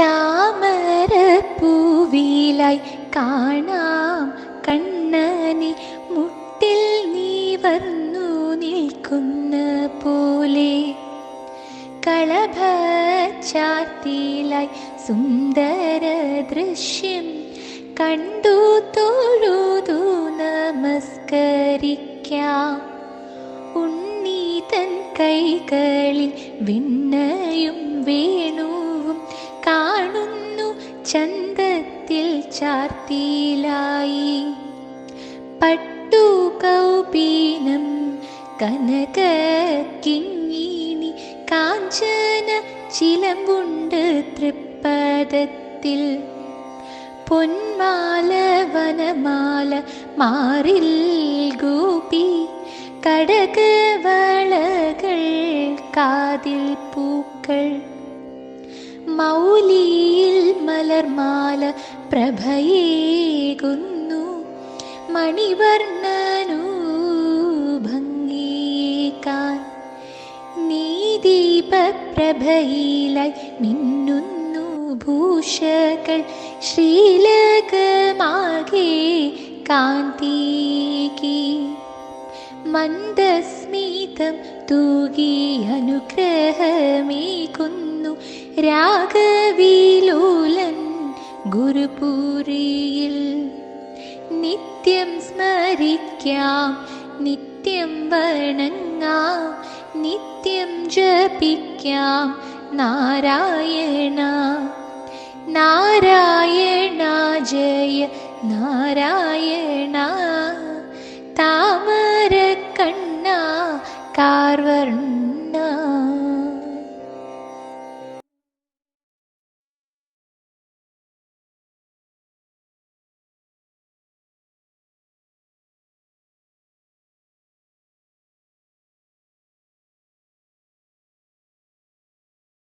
താമരപ്പൂവിലായി കാണാം കണ്ണനെ. മുട്ടിൽ നീ വന്നു നിൽക്കുന്ന പോലെ കളഭച്ചാത്തിലായി സുന്ദര ദൃശ്യം കണ്ടു തൊഴുതു നമസ്കരിക്കാം. ഉണ്ണീതൻ കൈകളിൽ വിണ്ണയും വേണുവും ചാർത്തിയിലായി. പട്ടു കൗപീനം കനക കിങ്ങീണി കാഞ്ചന ചിലമ്പുണ്ട് തൃപ്പദത്തിൽ. പൊന്മാല വനമാല മാറിൽ ഗോപി കടകവളകൾ കാതിൽ പൂക്കൾ. മൗലിയിൽ മലർമാല പ്രഭയേകുന്നു. മണിവർണനു ഭംഗിയേക്കാൻ നീ ദീപപ്രഭയിലായി മിന്നുന്നു ഭൂഷകൾ. ശ്രീലകമാകെ കാന്തികി. മന്ദസ്മിതം തൂകി അനുഗ്രഹമേകുന്നു. രാഗവിലോലൻ ഗുരുപുരിയിൽ നിത്യം സ്മരിക്കാം നിത്യം വണങ്ങാം നിത്യം ജപിക്കാം. നാരായണ നാരായണ ജയ നാരായണ. താമര കണ്ണ കാർവർണ